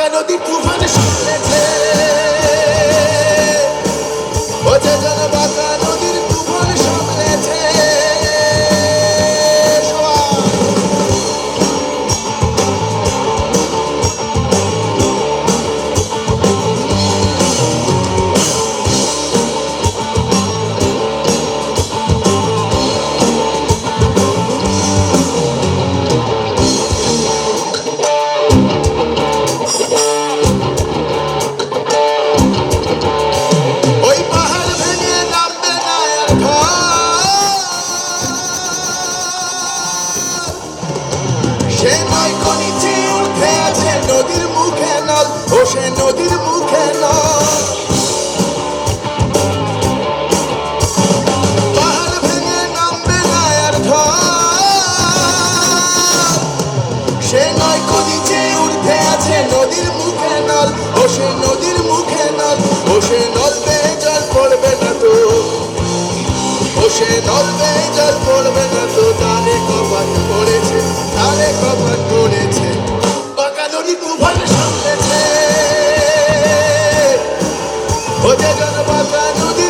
বাঁকা নদী তুফান সামলেছে নদীর মুখে নল ও সে নদীর মুখে নল সে উঠে আছে নদীর মুখে নল ও সে নদীর মুখে নল ও সে নল বেয়ে জল পড়বে না তো। ও সে বেয়ে জল পড়বে না তো। ও যে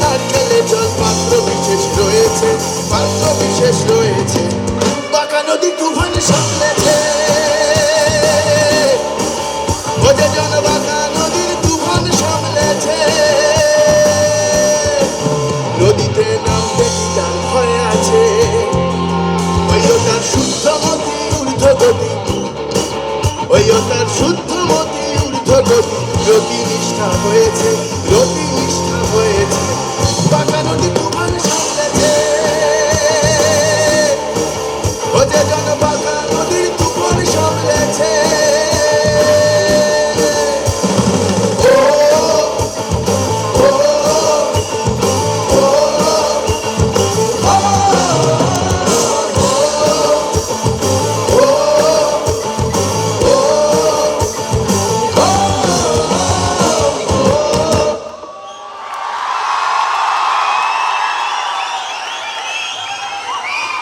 ফল জল পাত্র বিশেষ রয়েছে পাত্র বিশেষ রয়েছে। বাঁকা নদী তুফান সামলেছে। বোঝে বাঁকা নদীর তুফান সামলেছে। নদীতে নামতে তার ভয় আছে। ওই তার শুদ্ধ মতি ঊর্ধ্ব গতি। ওই তার শুদ্ধ মতি ঊর্ধ্ব গতি। গতি নিষ্ঠা হয়েছে।